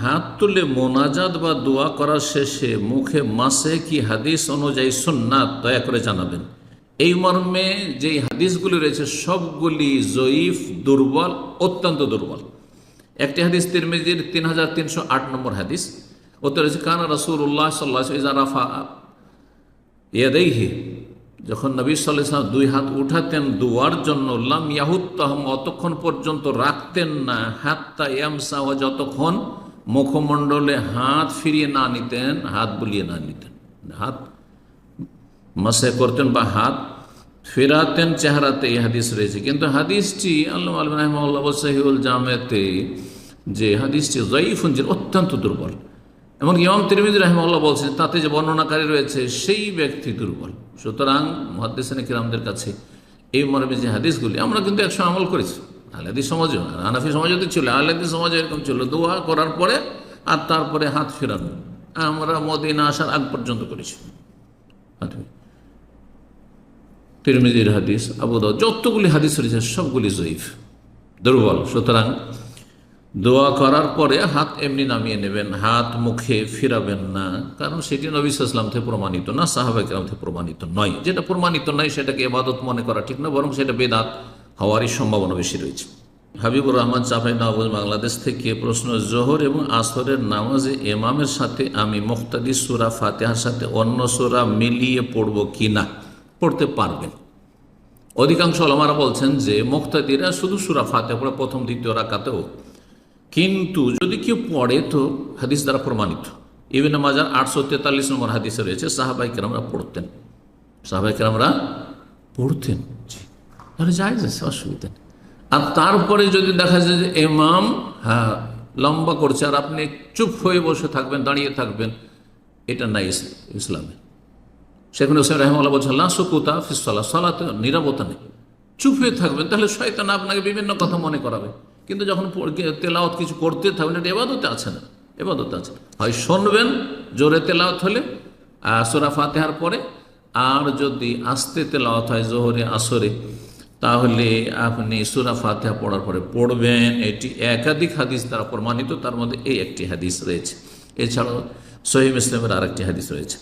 হাত তুলে মোনাজাত বা দোয়া করার শেষে মুখে মাসে কি হাদিস অনুযায়ী সুন্নাত দয়া করে জানাবেন। এই মর্মে যেই হাদিসগুলি রয়েছে সবগুলি জয়ীফ, দুর্বল, অত্যন্ত দুর্বল। একটি হাদিস তিরমিজির তিন হাজার তিনশো আট নম্বর হাদিস। ওতে রয়েছে কানা রসুল্লাহ সাল্লাহ ইজারাফা ইয়াদাইহি যখন নবী সাল্লাম দুই হাত উঠাতেন দুয়ার জন্য, লাম ইয়াহুদ তহম, অতক্ষণ পর্যন্ত রাখতেন না হাতটা ইয়ামসা যতক্ষণ মুখমণ্ডলে হাত ফিরিয়ে না নিতেন, হাত বুলিয়ে না নিতেন। হাত মাসে করতেন বা হাত ফেরাতেন চেহারাতে এই হাদিস রয়েছে। কিন্তু হাদিসটি আল্লাহ আলম জামেতে যে হাদিসটি জয়ীফুঞ্জির অত্যন্ত দুর্বল। এবং ইমাম তিরমিদ রহমাল্লাহ বলছেন, তাতে যে বর্ণনাকারী রয়েছে, সেই ব্যক্তি দুর্বল। সুতরাং মহাদ্দেসান কিরামদের কাছে এই মর্মে যে হাদিসগুলি, আমরা কিন্তু একশো আমল করেছি। আহলাদি সমাজেও, আর হানাফি সমাজও তো ছিল আহলাদি সমাজে এরকম ছিল। দোয়া করার পরে আর তারপরে হাত ফেরানো। আমরা মদিনা আসার আগ পর্যন্ত করেছি। তিরমিজির হাদিস আবুদ যতগুলি হাদিস রয়েছে সবগুলি জয়ীফ, দুর্বল। সুতরাং দোয়া করার পরে হাত এমনি নামিয়ে নেবেন, হাত মুখে ফিরাবেন না। কারণ সেটি নবী ইসলাম থেকে প্রমাণিত, না সাহাবাইকরাম থেকে প্রমাণিত নয়। যেটা প্রমাণিত নয়, সেটাকে এবাদত মনে করা ঠিক না, বরং সেটা বেদাত। হওয়ারই সম্ভাবনা বেশি রয়েছে। হাবিবুর রহমান চাপাই নওয়াজ বাংলাদেশ থেকে প্রশ্ন, জোহর এবং আসরের নামাজে এমামের সাথে আমি মুক্তাদি সুরা ফাতেহার সাথে অন্য সুরা মিলিয়ে পড়ব কি না পড়তে পারবেন। অধিকাংশ আলমারা বলছেন যে মুক্তাদিরা শুধু সুরা ফাতে পড়ে প্রথম, দ্বিতীয় রাকাতেও। কিন্তু যদি কেউ পড়ে তো হাদিস দ্বারা প্রমাণিত। ইবিন মাজার আটশো তেতাল্লিশ নম্বর হাদিসে রয়েছে সাহাবাই কেরামরা পড়তেন। সাহাবাই কেরামরা পড়তেন। তাহলে যাই যাচ্ছে অসুবিধা নেই। আর তারপরে যদি দেখা যায় যে এমাম হ্যাঁ লম্বা করছে আর আপনি চুপ হয়ে বসে থাকবেন, দাঁড়িয়ে থাকবেন, এটা নাই ইস- ইসলামে। সেখানে হোসেন রহমাল্লাহ বলছেন, লা সুকুতা ফিসলা সালাতে নিরাপত্তা নেই। চুপ হয়ে থাকবেন, তাহলে শয়তান আপনাকে বিভিন্ন কথা মনে করাবে। কিন্তু যখন তেলাওয়াত কিছু করতে থাকবেন, এটা এবাদতে আছে না, এবাদতে আছে। হয় শুনবেন, জোরে তেলাওয়াত হলে সূরা ফাতেহার পরে, আর যদি আস্তে তেলাওয়াত হয় জোহরে, আসরে তাহলে আপনি সুরা ফাতেহা পড়ার পরে পড়বেন। এটি একাধিক হাদিস দ্বারা প্রমাণিত, তার মধ্যে এই একটি হাদিস রয়েছে। এছাড়াও সহিম ইসলামের আরেকটি হাদিস রয়েছে।